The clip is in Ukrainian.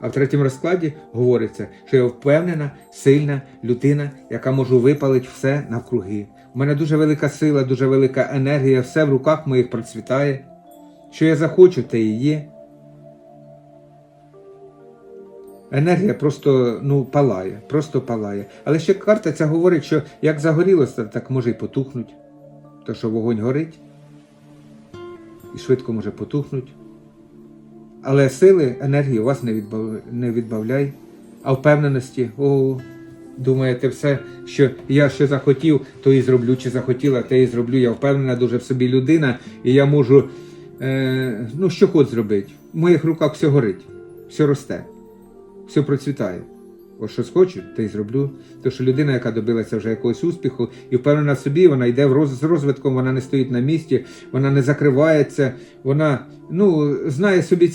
А в третьому розкладі говориться, що я впевнена, сильна людина, яка можу випалити все навкруги. У мене дуже велика сила, дуже велика енергія, все в руках моїх процвітає. Що я захочу, те і є. Енергія просто ну, палає, просто палає. Але ще карта ця говорить, що як загорілося, так може й потухнуть. То, що вогонь горить і швидко може потухнути. Але сили, енергії у вас не, відбав... не відбавляй, а впевненості, о, думаєте, все, що я що захотів, то і зроблю, чи захотіла, те і зроблю. Я впевнена дуже в собі людина, і я можу, е, ну, що хоч зробити. В моїх руках все горить, все росте, все процвітає. Ось що схочу, те й зроблю. Тому що людина, яка добилася вже якогось успіху і впевнена в собі, вона йде в роз... з розвитком, вона не стоїть на місці, вона не закривається, вона ну, знає собі